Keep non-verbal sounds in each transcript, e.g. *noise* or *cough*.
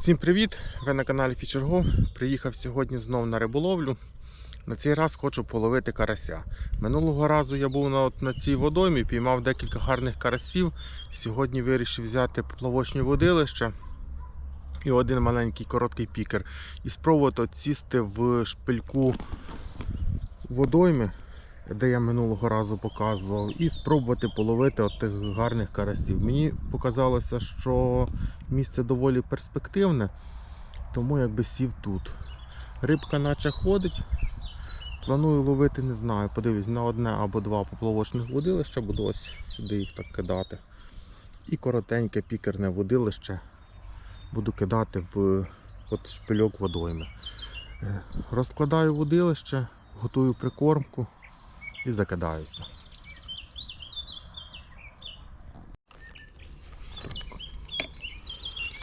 Всім привіт! Ви на каналі Фічергов. Приїхав сьогодні знов на риболовлю. На цей раз хочу половити карася. Минулого разу я був на, от, на цій водоймі, піймав декілька гарних карасів. Сьогодні вирішив взяти поплавочні водилища і один маленький короткий пікер. І спробувати сісти в шпильку водойми, де я минулого разу показував, і спробувати половити от тих гарних карасів. Мені показалося, що місце доволі перспективне, тому якби сів тут. Рибка наче ходить. Планую ловити, не знаю, подивлюсь на одне або два поплавочних водилища, буду ось сюди їх так кидати. І коротеньке пікерне водилище буду кидати в от шпильок водойми. Е, Розкладаю водилище, готую прикормку і закидаюся.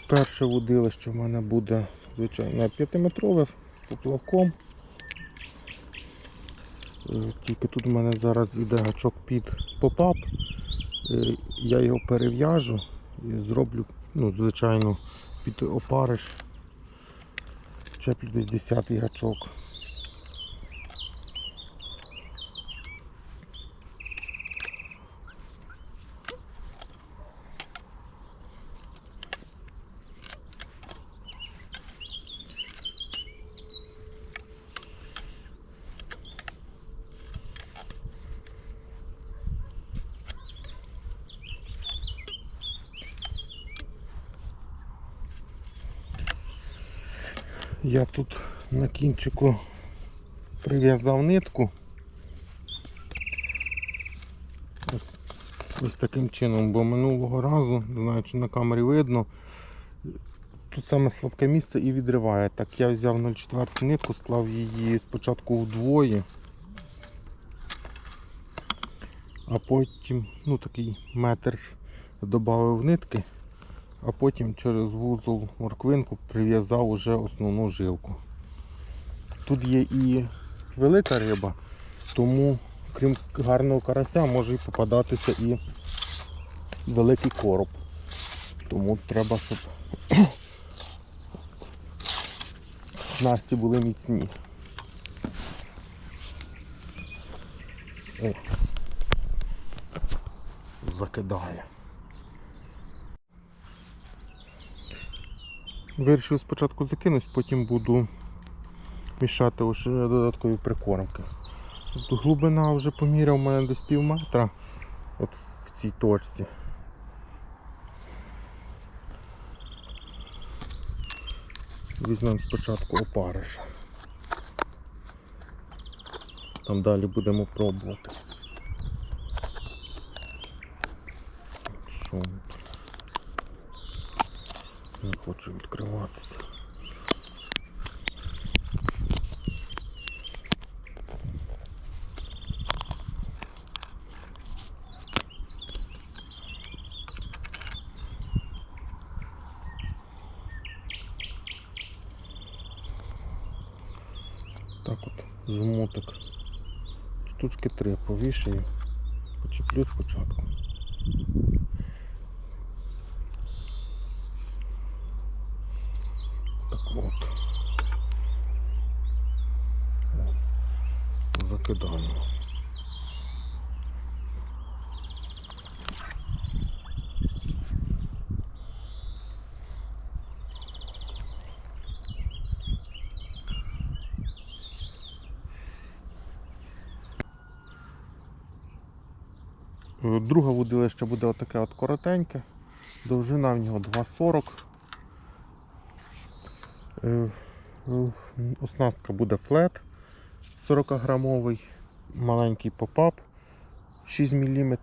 Перше водилище в мене буде, звичайно, 5-метрове з поплавком. Е, Тільки тут в мене зараз іде гачок під попап. Е, Я його перев'яжу і зроблю, ну, звичайно, під опариш. Чеплю десь 10 гачок. Я тут на кінчику прив'язав нитку. Ось, ось таким чином, бо минулого разу, не знаю, чи на камері видно, тут саме слабке місце і відриває. Так я взяв 0,4 нитку, склав її спочатку вдвоє, а потім ну, такий метр додав нитки а потім через вузол морквинку прив'язав уже основну жилку. Тут є і велика риба, тому крім гарного карася може і попадатися і великий короб. Тому треба, щоб *clears throat* снасті були міцні. О, закидає. Вирішив спочатку закинути, потім буду мішати вже додаткові прикормки. Тут глибина вже поміряв у мене десь пів метра от в цій точці. Візьмемо спочатку опариша. Там далі будемо пробувати. Що? Не хочу відкриватися. Так от жмутик. Штучки три повішаю. Почеплю спочатку. Так от. Закидаємо. Е, Друге водилище буде отаке от коротеньке, довжина в нього 2,40. Е, е, Оснастка буде флет 40 грамовий, маленький попап 6 мм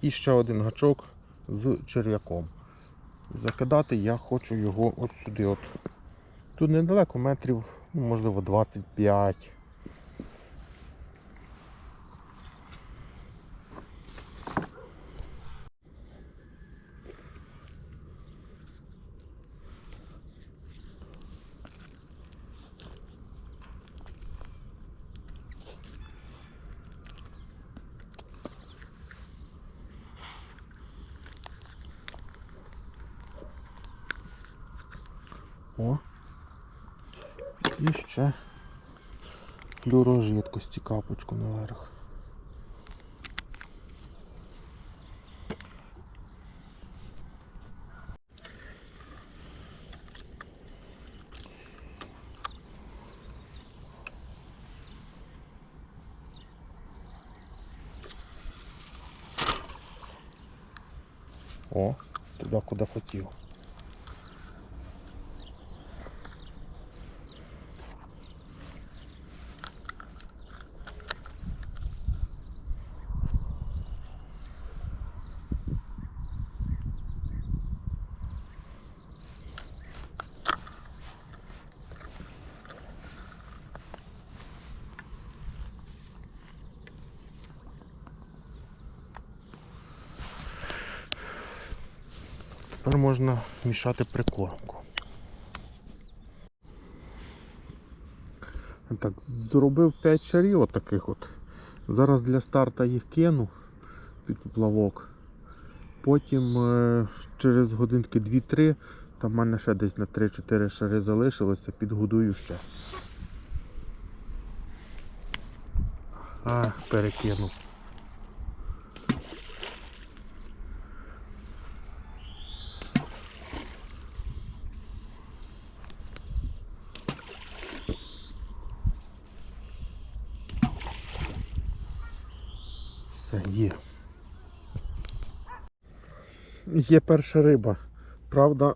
і ще один гачок з черв'яком. Закидати я хочу його от сюди. От. Тут недалеко метрів, ну, можливо, 25. І ще флюорожидкості капочку наверх. О, туди, куди хотів. Тепер можна мішати прикормку. Так, зробив 5 шарів отаких от. Зараз для старта їх кину під поплавок. Потім е, через годинки 2-3, там в мене ще десь на 3-4 шари залишилося, підгодую ще. А, перекинув. Все, є. Є перша риба. Правда,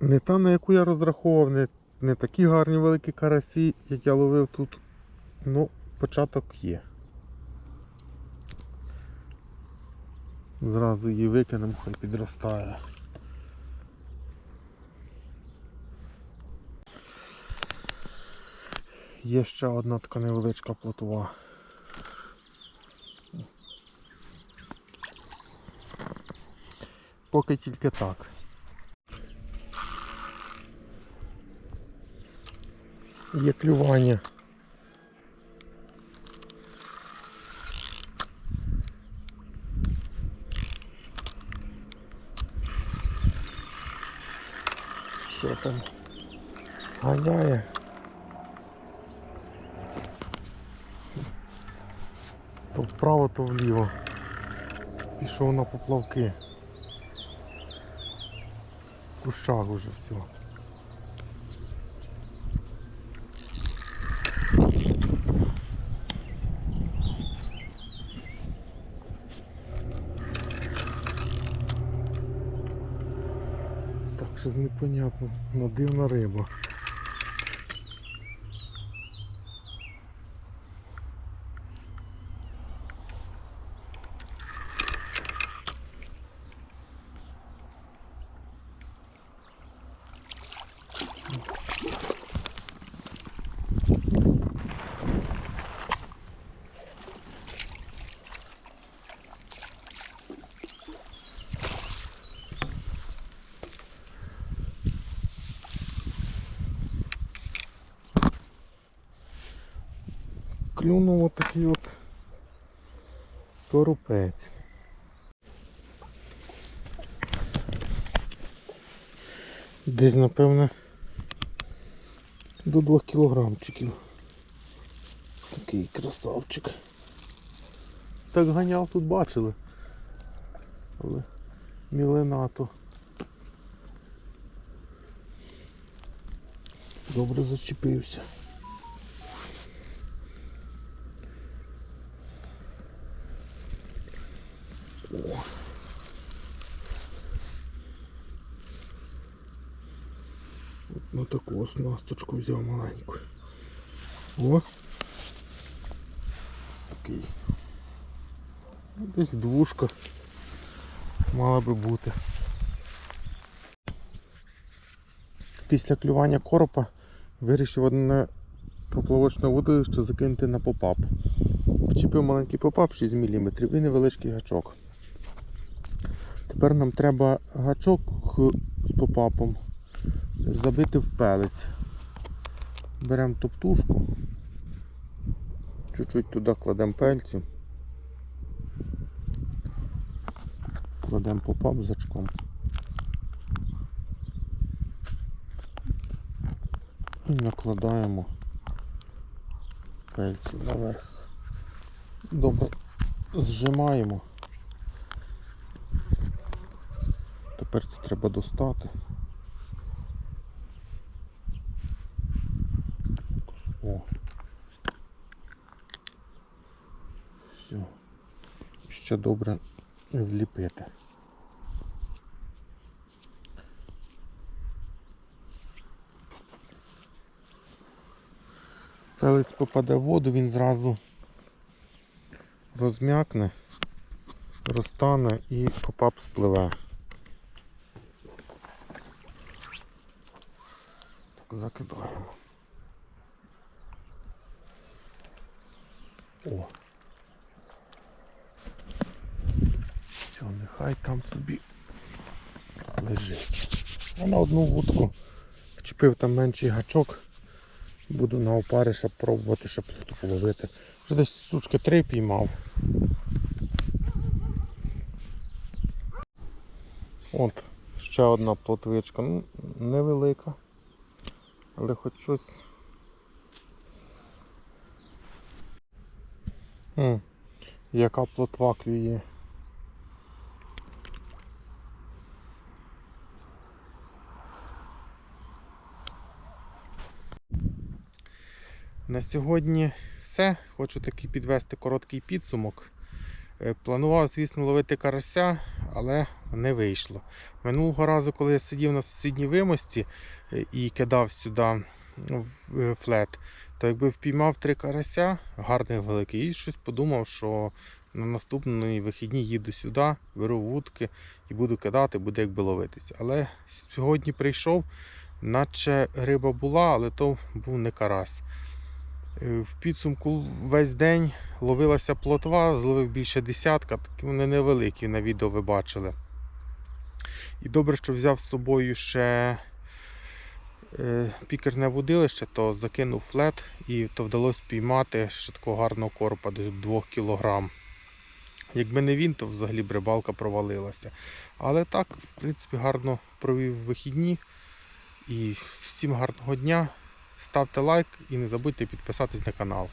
не та, на яку я розраховував, не, не такі гарні великі карасі, як я ловив тут. Ну, початок є. Зразу її викинемо, хай підростає. Є ще одна така невеличка плотова. Поки тільки так. Є клювання. Що там? Ганяє. То вправо, то вліво. Пішов на поплавки. Кущах уже все. Так, щось непонятно. надивна риба. Клюнув отакий от коропець. Десь, напевне, до 2 кілограмчиків. Такий красавчик. Так ганяв тут бачили. Але міленато. Добре зачепився. О. От на таку оснасточку взяв маленьку. О! Такий. Ну, Десь двушка мала би бути. Після клювання коропа вирішив одне поплавочне водилище закинути на попап. Вчепив маленький попап 6 мм і невеличкий гачок. Тепер нам треба гачок з попапом забити в пелець. Беремо топтушку, чуть-чуть туди кладемо пельцю, кладемо попап з. І накладаємо пельцю наверх. Добре зжимаємо. Тепер це треба достати. О. Все. Ще добре зліпити. Пелець попаде в воду, він зразу розм'якне, розтане і попап спливе. Так, закидаємо. О. Все, нехай там собі лежить. А на одну вудку вчепив там менший гачок. Буду на опариша пробувати, щоб половити. Вже десь сучки три піймав. От, ще одна плотвичка. Ну, невелика. Але хоч щось. М, яка плотва клює. На сьогодні все. Хочу таки підвести короткий підсумок. Е, Планував, звісно, ловити карася, але не вийшло. Минулого разу, коли я сидів на сусідній вимості е, і кидав сюди е, флет, то якби впіймав три карася, гарних великих, і щось подумав, що на наступний вихідні їду сюди, беру вудки і буду кидати, буде якби ловитися. Але сьогодні прийшов, наче риба була, але то був не карась. В підсумку весь день ловилася плотва, зловив більше десятка, такі вони невеликі, на відео ви бачили. І добре, що взяв з собою ще е, пікерне водилище, то закинув флет і то вдалося піймати ще такого гарного коропа до 2 кг. Якби не він, то взагалі б рибалка провалилася. Але так, в принципі, гарно провів вихідні. І всім гарного дня. Ставте лайк і не забудьте підписатись на канал.